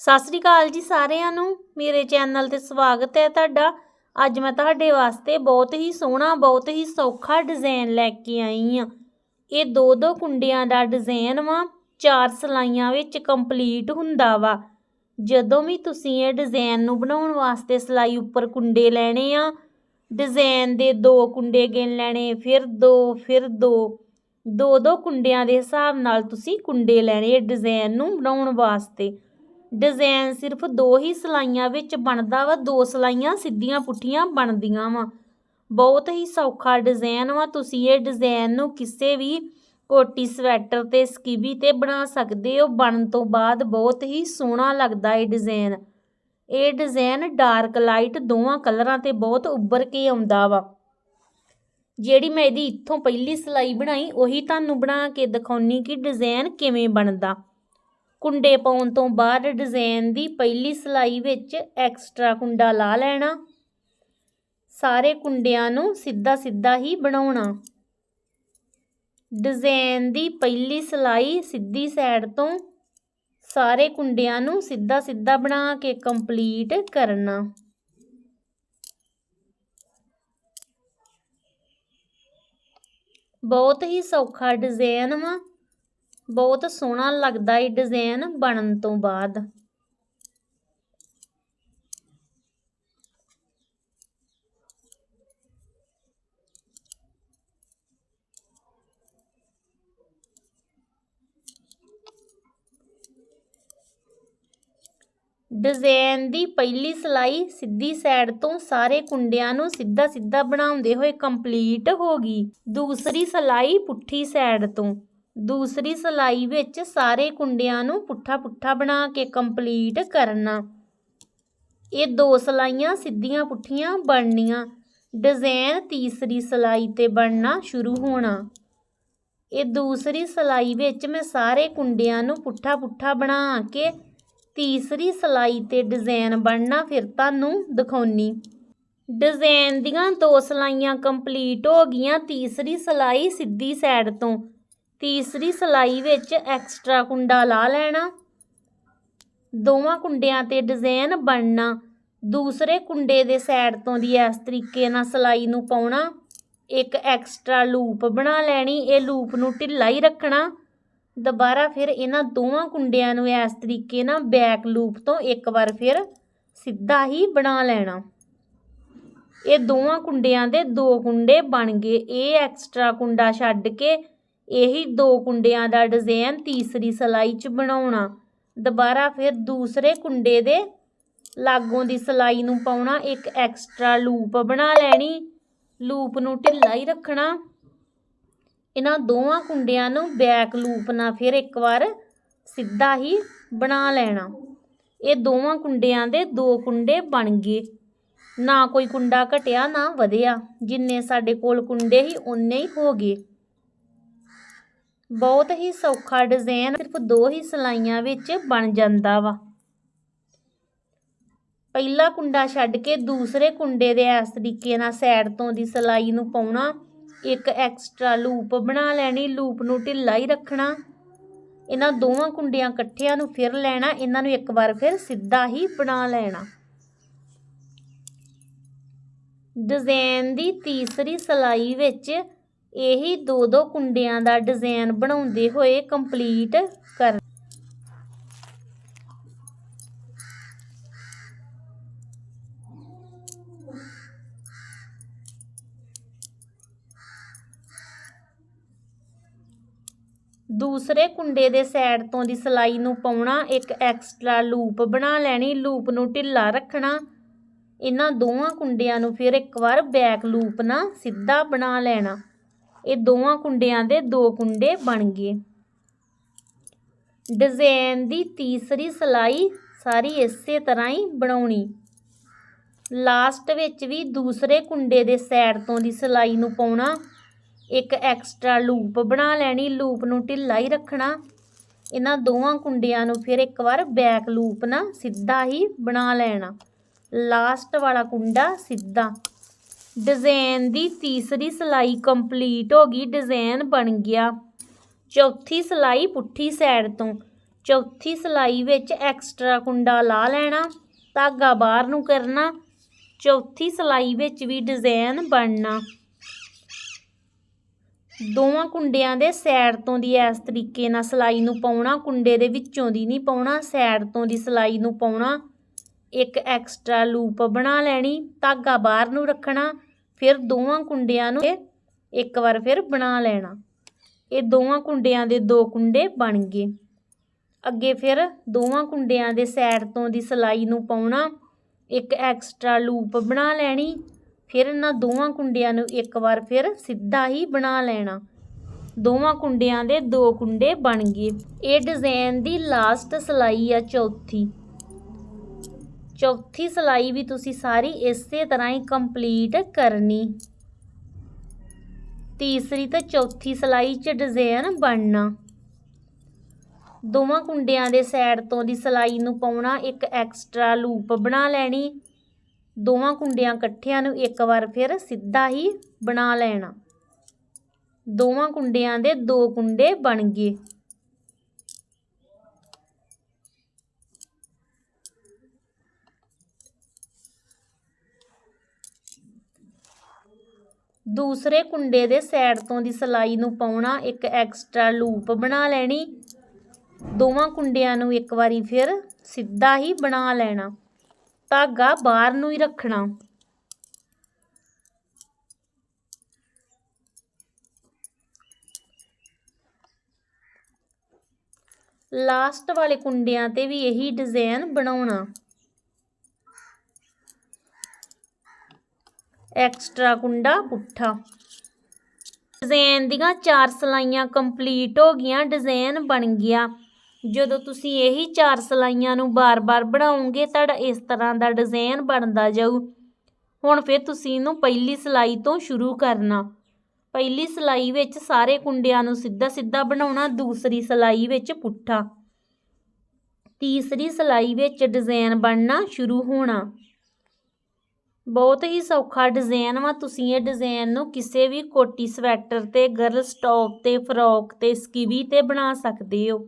ਸਤਿ ਸ੍ਰੀ ਅਕਾਲ ਜੀ ਸਾਰਿਆਂ ਨੂੰ। ਮੇਰੇ ਚੈਨਲ ਤੇ ਸਵਾਗਤ ਹੈ ਤੁਹਾਡਾ। ਅੱਜ ਮੈਂ ਤੁਹਾਡੇ ਵਾਸਤੇ ਬਹੁਤ ਹੀ ਸੋਹਣਾ, ਬਹੁਤ ਹੀ ਸੌਖਾ ਡਿਜ਼ਾਈਨ ਲੈ ਕੇ ਆਈ ਹਾਂ। ਇਹ ਦੋ ਦੋ ਕੁੰਡਿਆਂ ਦਾ ਡਿਜ਼ਾਈਨ ਵਾ, ਚਾਰ ਸਲਾਈਆਂ ਵਿੱਚ ਕੰਪਲੀਟ ਹੁੰਦਾ ਵਾ। ਜਦੋਂ ਵੀ ਤੁਸੀਂ ਇਹ ਡਿਜ਼ਾਈਨ ਨੂੰ ਬਣਾਉਣ ਵਾਸਤੇ ਸਲਾਈ ਉੱਪਰ ਕੁੰਡੇ ਲੈਣੇ ਆ, ਡਿਜ਼ਾਈਨ ਦੇ ਦੋ ਕੁੰਡੇ ਗਿਣ ਲੈਣੇ, ਫਿਰ ਦੋ ਫਿਰ ਦੋ। ਦੋ ਦੋ ਕੁੰਡਿਆਂ ਦੇ ਹਿਸਾਬ ਨਾਲ ਤੁਸੀਂ ਕੁੰਡੇ ਲੈਣੇ ਇਹ ਡਿਜ਼ਾਈਨ ਨੂੰ ਬਣਾਉਣ ਵਾਸਤੇ। ਡਿਜ਼ਾਈਨ ਸਿਰਫ ਦੋ ਹੀ ਸਲਾਈਆਂ ਵਿੱਚ ਬਣਦਾ ਵਾ, ਦੋ ਸਲਾਈਆਂ ਸਿੱਧੀਆਂ ਪੁੱਠੀਆਂ ਬਣਦੀਆਂ ਵਾ। ਬਹੁਤ ਹੀ ਸੌਖਾ ਡਿਜ਼ਾਈਨ ਵਾ, ਤੁਸੀਂ ਇਹ ਡਿਜ਼ਾਈਨ ਨੂੰ ਕਿਸੇ ਵੀ ਕੋਟੀ, ਸਵੈਟਰ ਤੇ ਸਕੀਵੀ ਤੇ ਬਣਾ ਸਕਦੇ ਹੋ। ਬਣਨ ਤੋਂ ਬਾਅਦ ਬਹੁਤ ਹੀ ਸੋਹਣਾ ਲੱਗਦਾ ਇਹ ਡਿਜ਼ਾਈਨ ਇਹ ਡਿਜ਼ਾਈਨ ਡਾਰਕ ਲਾਈਟ ਦੋਵਾਂ ਕਲਰਾਂ ਤੇ ਬਹੁਤ ਉੱਭਰ ਕੇ ਆਉਂਦਾ ਵਾ। ਜਿਹੜੀ ਮੈਂ ਇਹਦੀ ਇੱਥੋਂ ਪਹਿਲੀ ਸਲਾਈ ਬਣਾਈ, ਉਹੀ ਤੁਹਾਨੂੰ ਬਣਾ ਕੇ ਦਿਖਾਉਣੀ ਕਿ ਡਿਜ਼ਾਈਨ ਕਿਵੇਂ ਬਣਦਾ। ਕੁੰਡੇ ਪਾਉਣ ਤੋਂ ਬਾਅਦ ਡਿਜ਼ਾਈਨ ਦੀ ਪਹਿਲੀ ਸਲਾਈ ਵਿੱਚ ਐਕਸਟਰਾ ਕੁੰਡਾ ਲਾ ਲੈਣਾ। ਸਾਰੇ ਕੁੰਡਿਆਂ ਨੂੰ ਸਿੱਧਾ ਸਿੱਧਾ ਹੀ ਬਣਾਉਣਾ। ਡਿਜ਼ਾਈਨ ਦੀ ਪਹਿਲੀ ਸਲਾਈ ਸਿੱਧੀ ਸਾਈਡ ਤੋਂ ਸਾਰੇ ਕੁੰਡਿਆਂ ਨੂੰ ਸਿੱਧਾ ਸਿੱਧਾ ਬਣਾ ਕੇ ਕੰਪਲੀਟ ਕਰਨਾ। ਬਹੁਤ ਹੀ ਸੌਖਾ ਡਿਜ਼ਾਈਨ ਵਾ। ਬਹੁਤ ਸੋਹਣਾ ਲੱਗਦਾ ਏ ਡਿਜ਼ਾਈਨ ਬਣਨ ਤੋਂ ਬਾਅਦ। ਡਿਜ਼ਾਈਨ ਦੀ ਪਹਿਲੀ ਸਲਾਈ ਸਿੱਧੀ ਸਾਈਡ ਤੋਂ ਸਾਰੇ ਕੁੰਡਿਆਂ ਨੂੰ ਸਿੱਧਾ ਸਿੱਧਾ ਬਣਾਉਂਦੇ ਹੋਏ ਕੰਪਲੀਟ ਹੋ ਗਈ। ਦੂਸਰੀ ਸਲਾਈ ਪੁੱਠੀ ਸਾਈਡ ਤੋਂ। ਦੂਸਰੀ ਸਲਾਈ ਵਿੱਚ ਸਾਰੇ ਕੁੰਡਿਆਂ ਨੂੰ ਪੁੱਠਾ ਪੁੱਠਾ ਬਣਾ ਕੇ ਕੰਪਲੀਟ ਕਰਨਾ। ਇਹ ਦੋ ਸਲਾਈਆਂ ਸਿੱਧੀਆਂ ਪੁੱਠੀਆਂ ਬਣਨੀਆਂ। ਡਿਜ਼ਾਈਨ ਤੀਸਰੀ ਸਲਾਈ ਤੇ ਬਣਨਾ ਸ਼ੁਰੂ ਹੋਣਾ। ਇਹ ਦੂਸਰੀ ਸਲਾਈ ਵਿੱਚ ਮੈਂ ਸਾਰੇ ਕੁੰਡਿਆਂ ਨੂੰ ਪੁੱਠਾ ਪੁੱਠਾ ਬਣਾ ਕੇ ਤੀਸਰੀ ਸਲਾਈ ਤੇ ਡਿਜ਼ਾਈਨ ਬਣਨਾ ਫਿਰ ਤੁਹਾਨੂੰ ਦਿਖਾਉਣੀ। ਡਿਜ਼ਾਈਨ ਦੀਆਂ ਦੋ ਸਲਾਈਆਂ ਕੰਪਲੀਟ ਹੋ ਗਈਆਂ ਤੀਸਰੀ ਸਲਾਈ ਸਿੱਧੀ ਸਾਈਡ ਤੋਂ। ਤੀਸਰੀ ਸਲਾਈ ਵਿੱਚ ਐਕਸਟਰਾ ਕੁੰਡਾ ਲਾ ਲੈਣਾ। ਦੋਵਾਂ ਕੁੰਡਿਆਂ ਤੇ ਡਿਜ਼ਾਈਨ ਬਣਨਾ। ਦੂਸਰੇ ਕੁੰਡੇ ਦੇ ਸਾਈਡ ਤੋਂ ਦੀ ਇਸ ਤਰੀਕੇ ਨਾਲ ਸਲਾਈ ਨੂੰ ਪਾਉਣਾ। ਇੱਕ ਐਕਸਟਰਾ ਲੂਪ ਬਣਾ ਲੈਣੀ, ਇਹ ਲੂਪ ਨੂੰ ਢਿੱਲਾ ਹੀ ਰੱਖਣਾ। ਦੁਬਾਰਾ ਫਿਰ ਇਹਨਾਂ ਦੋਵਾਂ ਕੁੰਡਿਆਂ ਨੂੰ ਇਸ ਤਰੀਕੇ ਨਾਲ ਬੈਕ ਲੂਪ ਤੋਂ ਇੱਕ ਵਾਰ ਫਿਰ ਸਿੱਧਾ ਹੀ ਬਣਾ ਲੈਣਾ। ਇਹ ਦੋਵਾਂ ਕੁੰਡਿਆਂ ਦੇ ਦੋ ਕੁੰਡੇ ਬਣ ਗਏ। ਇਹ ਐਕਸਟਰਾ ਕੁੰਡਾ ਛੱਡ ਕੇ ਇਹੀ ਦੋ ਕੁੰਡਿਆਂ ਦਾ ਡਿਜ਼ਾਈਨ ਤੀਸਰੀ ਸਲਾਈ 'ਚ ਬਣਾਉਣਾ। ਦੁਬਾਰਾ ਫਿਰ ਦੂਸਰੇ ਕੁੰਡੇ ਦੇ ਲਾਗੋਂ ਦੀ ਸਲਾਈ ਨੂੰ ਪਾਉਣਾ, ਇੱਕ ਐਕਸਟਰਾ ਲੂਪ ਬਣਾ ਲੈਣੀ, ਲੂਪ ਨੂੰ ਢਿੱਲਾ ਹੀ ਰੱਖਣਾ। ਇਹਨਾਂ ਦੋਵਾਂ ਕੁੰਡਿਆਂ ਨੂੰ ਬੈਕ ਲੂਪ ਨਾਲ ਫਿਰ ਇੱਕ ਵਾਰ ਸਿੱਧਾ ਹੀ ਬਣਾ ਲੈਣਾ। ਇਹ ਦੋਵਾਂ ਕੁੰਡਿਆਂ ਦੇ ਦੋ ਕੁੰਡੇ ਬਣ ਗਏ। ਨਾ ਕੋਈ ਕੁੰਡਾ ਘਟਿਆ, ਨਾ ਵਧਿਆ। ਜਿੰਨੇ ਸਾਡੇ ਕੋਲ ਕੁੰਡੇ ਹੀ ਉਨੇ ਹੀ ਹੋ ਗਏ। ਬਹੁਤ ਹੀ ਸੌਖਾ ਡਿਜ਼ਾਈਨ ਸਿਰਫ ਦੋ ਹੀ ਸਲਾਈਆਂ ਵਿੱਚ ਬਣ ਜਾਂਦਾ ਵਾ। ਪਹਿਲਾ ਕੁੰਡਾ ਛੱਡ ਕੇ ਦੂਸਰੇ ਕੁੰਡੇ ਦੇ ਇਸ ਤਰੀਕੇ ਨਾਲ ਸਾਈਡ ਤੋਂ ਦੀ ਸਲਾਈ ਨੂੰ ਪਾਉਣਾ, ਇੱਕ ਐਕਸਟਰਾ ਲੂਪ ਬਣਾ ਲੈਣੀ ਲੂਪ ਨੂੰ ਢਿੱਲਾ ਹੀ ਰੱਖਣਾ। ਇਹਨਾਂ ਦੋਵਾਂ ਕੁੰਡਿਆਂ ਇਕੱਠਿਆਂ ਨੂੰ ਫਿਰ ਲੈਣਾ, ਇਹਨਾਂ ਨੂੰ ਇੱਕ ਵਾਰ ਫਿਰ ਸਿੱਧਾ ਹੀ ਬਣਾ ਲੈਣਾ। ਡਿਜ਼ਾਈਨ ਦੀ ਤੀਸਰੀ ਸਲਾਈ ਵਿੱਚ ਇਹੀ ਦੋ ਦੋ ਕੁੰਡਿਆਂ ਦਾ ਡਿਜ਼ਾਈਨ ਬਣਾਉਂਦੇ ਹੋਏ ਕੰਪਲੀਟ ਕਰ ਦੂਸਰੇ ਕੁੰਡੇ ਦੇ ਸਾਈਡ ਤੋਂ ਦੀ ਸਲਾਈ ਨੂੰ ਪਾਉਣਾ, ਇੱਕ ਐਕਸਟਰਾ ਲੂਪ ਬਣਾ ਲੈਣੀ ਲੂਪ ਨੂੰ ਢਿੱਲਾ ਰੱਖਣਾ। ਇਹਨਾਂ ਦੋਵਾਂ ਕੁੰਡਿਆਂ ਨੂੰ ਫਿਰ ਇੱਕ ਵਾਰ ਬੈਕ ਲੂਪ ਨਾਲ ਸਿੱਧਾ ਬਣਾ ਲੈਣਾ। ਇਹ ਦੋਵਾਂ ਕੁੰਡਿਆਂ ਦੇ ਦੋ ਕੁੰਡੇ ਬਣ ਗਏ। ਡਿਜ਼ਾਈਨ ਦੀ ਤੀਸਰੀ ਸਲਾਈ ਸਾਰੀ ਇਸੇ ਤਰ੍ਹਾਂ ਹੀ ਬਣਾਉਣੀ। ਲਾਸਟ ਵਿੱਚ ਵੀ ਦੂਸਰੇ ਕੁੰਡੇ ਦੇ ਸਾਈਡ ਤੋਂ ਦੀ ਸਲਾਈ ਨੂੰ ਪਾਉਣਾ, ਇੱਕ ਐਕਸਟਰਾ ਲੂਪ ਬਣਾ ਲੈਣੀ ਲੂਪ ਨੂੰ ਢਿੱਲਾ ਹੀ ਰੱਖਣਾ। ਇਹਨਾਂ ਦੋਵਾਂ ਕੁੰਡਿਆਂ ਨੂੰ ਫਿਰ ਇੱਕ ਵਾਰ ਬੈਕ ਲੂਪ ਨਾਲ ਸਿੱਧਾ ਹੀ ਬਣਾ ਲੈਣਾ। ਲਾਸਟ ਵਾਲਾ ਕੁੰਡਾ ਸਿੱਧਾ। ਡਿਜ਼ਾਈਨ ਦੀ ਤੀਸਰੀ ਸਲਾਈ ਕੰਪਲੀਟ ਹੋ ਗਈ ਡਿਜ਼ਾਈਨ ਬਣ ਗਿਆ। ਚੌਥੀ ਸਲਾਈ ਪੁੱਠੀ ਸਾਈਡ ਤੋਂ। ਚੌਥੀ ਸਿਲਾਈ ਵਿੱਚ ਐਕਸਟਰਾ ਕੁੰਡਾ ਲਾ ਲੈਣਾ, ਧਾਗਾ ਬਾਹਰ ਨੂੰ ਕਰਨਾ। ਚੌਥੀ ਸਿਲਾਈ ਵਿੱਚ ਵੀ ਡਿਜ਼ਾਈਨ ਬਣਨਾ। ਦੋਵਾਂ ਕੁੰਡਿਆਂ ਦੇ ਸਾਈਡ ਤੋਂ ਦੀ ਇਸ ਤਰੀਕੇ ਨਾਲ ਸਿਲਾਈ ਨੂੰ ਪਾਉਣਾ, ਕੁੰਡੇ ਦੇ ਵਿੱਚੋਂ ਦੀ ਨਹੀਂ ਪਾਉਣਾ ਸਾਈਡ ਤੋਂ ਦੀ ਸਿਲਾਈ ਨੂੰ ਪਾਉਣਾ। ਇੱਕ ਐਕਸਟਰਾ ਲੂਪ ਬਣਾ ਲੈਣੀ, ਧਾਗਾ ਬਾਹਰ ਨੂੰ ਰੱਖਣਾ, ਫਿਰ ਦੋਵਾਂ ਕੁੰਡਿਆਂ ਨੂੰ ਇੱਕ ਵਾਰ ਫਿਰ ਬਣਾ ਲੈਣਾ। ਇਹ ਦੋਵਾਂ ਕੁੰਡਿਆਂ ਦੇ ਦੋ ਕੁੰਡੇ ਬਣ ਗਏ। ਅੱਗੇ ਫਿਰ ਦੋਵਾਂ ਕੁੰਡਿਆਂ ਦੇ ਸਾਈਡ ਤੋਂ ਦੀ ਸਿਲਾਈ ਨੂੰ ਪਾਉਣਾ, ਇੱਕ ਐਕਸਟਰਾ ਲੂਪ ਬਣਾ ਲੈਣੀ, ਫਿਰ ਇਹਨਾਂ ਦੋਵਾਂ ਕੁੰਡਿਆਂ ਨੂੰ ਇੱਕ ਵਾਰ ਫਿਰ ਸਿੱਧਾ ਹੀ ਬਣਾ ਲੈਣਾ। ਦੋਵਾਂ ਕੁੰਡਿਆਂ ਦੇ ਦੋ ਕੁੰਡੇ ਬਣ ਗਏ। ਇਹ ਡਿਜ਼ਾਈਨ ਦੀ ਲਾਸਟ ਸਿਲਾਈ ਆ ਚੌਥੀ। ਚੌਥੀ ਸਿਲਾਈ ਵੀ ਤੁਸੀਂ ਸਾਰੀ ਇਸੇ ਤਰ੍ਹਾਂ ਹੀ ਕੰਪਲੀਟ ਕਰਨੀ। ਤੀਸਰੀ ਤੇ ਚੌਥੀ ਸਿਲਾਈ 'ਚ ਡਿਜ਼ਾਈਨ ਬਣਨਾ। ਦੋਵਾਂ ਕੁੰਡਿਆਂ ਦੇ ਸਾਈਡ ਤੋਂ ਦੀ ਸਿਲਾਈ ਨੂੰ ਪਾਉਣਾ, ਇੱਕ ਐਕਸਟਰਾ ਲੂਪ ਬਣਾ ਲੈਣੀ। ਦੋਵਾਂ ਕੁੰਡਿਆਂ ਇਕੱਠਿਆਂ ਨੂੰ ਇੱਕ ਵਾਰ ਫਿਰ ਸਿੱਧਾ ਹੀ ਬਣਾ ਲੈਣਾ। ਦੋਵਾਂ ਕੁੰਡਿਆਂ ਦੇ ਦੋ ਕੁੰਡੇ ਬਣ ਗਏ। ਦੂਸਰੇ ਕੁੰਡੇ ਦੇ ਸਾਈਡ ਤੋਂ ਦੀ ਸਿਲਾਈ ਨੂੰ ਪਾਉਣਾ, ਇੱਕ ਐਕਸਟਰਾ ਲੂਪ ਬਣਾ ਲੈਣੀ। ਦੋਵਾਂ ਕੁੰਡਿਆਂ ਨੂੰ ਇੱਕ ਵਾਰੀ ਫਿਰ ਸਿੱਧਾ ਹੀ ਬਣਾ ਲੈਣਾ। ਧਾਗਾ ਬਾਹਰ ਨੂੰ ਹੀ ਰੱਖਣਾ। ਲਾਸਟ ਵਾਲੇ ਕੁੰਡਿਆਂ ਤੇ ਵੀ ਇਹੀ ਡਿਜ਼ਾਈਨ ਬਣਾਉਣਾ। ਐਕਸਟਰਾ ਕੁੰਡਾ ਪੁੱਠਾ। ਡਿਜ਼ਾਈਨ ਦੀਆਂ ਚਾਰ ਸਲਾਈਆਂ ਕੰਪਲੀਟ ਹੋ ਗਈਆਂ ਡਿਜ਼ਾਈਨ ਬਣ ਗਿਆ। ਜਦੋਂ ਤੁਸੀਂ ਇਹੀ ਚਾਰ ਸਲਾਈਆਂ ਨੂੰ ਬਾਰ-ਬਾਰ ਬਣਾਉਂਗੇ ਤੁਹਾਡਾ ਇਸ ਤਰ੍ਹਾਂ ਦਾ ਡਿਜ਼ਾਈਨ ਬਣਦਾ ਜਾਊ। ਹੁਣ ਫਿਰ ਤੁਸੀਂ ਇਹਨੂੰ ਪਹਿਲੀ ਸਲਾਈ ਤੋਂ ਸ਼ੁਰੂ ਕਰਨਾ। ਪਹਿਲੀ ਸਲਾਈ ਵਿੱਚ ਸਾਰੇ ਕੁੰਡਿਆਂ ਨੂੰ ਸਿੱਧਾ ਸਿੱਧਾ ਬਣਾਉਣਾ, ਦੂਸਰੀ ਸਲਾਈ ਵਿੱਚ ਪੁੱਠਾ। ਤੀਸਰੀ ਸਲਾਈ ਵਿੱਚ ਡਿਜ਼ਾਈਨ ਬਣਨਾ ਸ਼ੁਰੂ ਹੋਣਾ। ਬਹੁਤ ਹੀ ਸੌਖਾ ਡਿਜ਼ਾਈਨ ਵਾ। ਤੁਸੀਂ ਇਹ ਡਿਜ਼ਾਈਨ ਨੂੰ ਕਿਸੇ ਵੀ ਕੋਟੀ ਸਵੈਟਰ ਤੇ ਗਰਲਸ ਟੌਪ ਤੇ ਫਰੋਕ ਤੇ ਸਕੀਵੀ ਤੇ ਬਣਾ ਸਕਦੇ ਹੋ।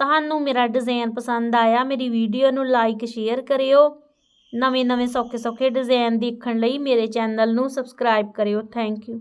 ਤੁਹਾਨੂੰ ਮੇਰਾ ਡਿਜ਼ਾਈਨ ਪਸੰਦ ਆਇਆ, ਮੇਰੀ ਵੀਡੀਓ ਨੂੰ ਲਾਈਕ ਸ਼ੇਅਰ ਕਰਿਓ। ਨਵੇਂ ਨਵੇਂ ਸੌਖੇ ਸੌਖੇ ਡਿਜ਼ਾਈਨ ਦੇਖਣ ਲਈ ਮੇਰੇ ਚੈਨਲ ਨੂੰ ਸਬਸਕ੍ਰਾਈਬ ਕਰਿਓ। Thank you